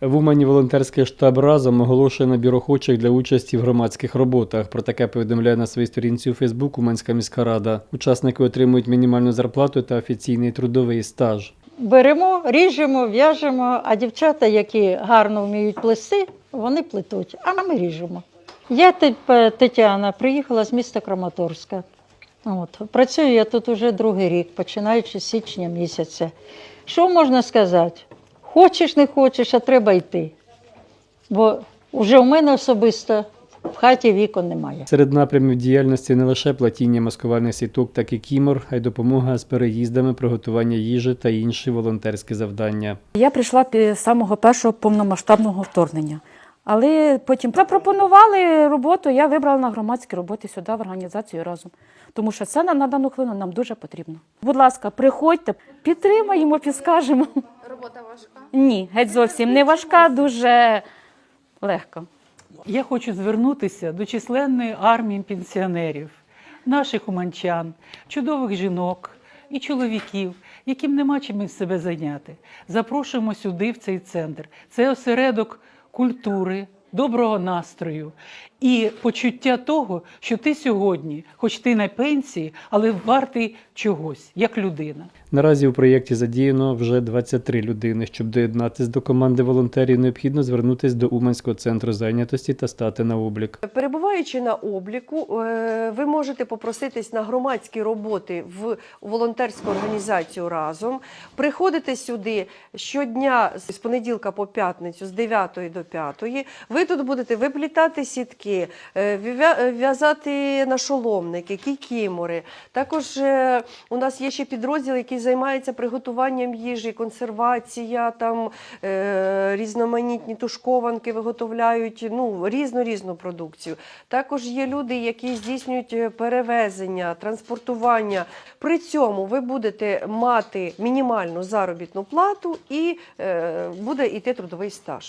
В Умані волонтерський штаб разом оголошує набір охочих для участі в громадських роботах. Про таке повідомляє на своїй сторінці у Фейсбук Уманська міська рада. Учасники отримують мінімальну зарплату та офіційний трудовий стаж. Беремо, ріжемо, в'яжемо, а дівчата, які гарно вміють плести, вони плетуть, а ми ріжемо. Я Теп- Тетяна, приїхала з міста Краматорська. От. Працюю я тут уже другий рік, починаючи з січня місяця. Що можна сказати? Хочеш, не хочеш, а треба йти. Бо вже у мене особисто в хаті вікон немає. Серед напрямів діяльності не лише платіння маскувальних сіток, так і кімор, а й допомога з переїздами, приготування їжі та інші волонтерські завдання. Я прийшла з самого першого повномасштабного вторгнення. Але потім запропонували роботу, я вибрала на громадські роботи сюди, в організацію разом. Тому що це на, на дану хвилину нам дуже потрібно. Будь ласка, приходьте, підтримаємо, підскажемо. Важка. Ні, геть зовсім не важка, дуже легко. Я хочу звернутися до численної армії пенсіонерів, наших уманчан, чудових жінок і чоловіків, яким нема чим себе зайняти. Запрошуємо сюди, в цей центр. Це осередок культури, доброго настрою і почуття того, що ти сьогодні, хоч ти на пенсії, але вартий чогось, як людина. Наразі у проєкті задіяно вже 23 людини. Щоб доєднатись до команди волонтерів, необхідно звернутися до Уманського центру зайнятості та стати на облік. Перебуваючи на обліку, е, ви можете попроситись на громадські роботи в волонтерську організацію разом. Приходите сюди щодня з понеділка по п'ятницю, з 9 до 5. Ви тут будете виплітати сітки, е, в'язати нашоломники, кікімори. Також е, у нас є ще підрозділ, який займається приготуванням їжі, консервація, там е, різноманітні тушкованки виготовляють, ну різну різну продукцію. Також є люди, які здійснюють е, перевезення, транспортування. При цьому ви будете мати мінімальну заробітну плату і е, буде йти трудовий стаж.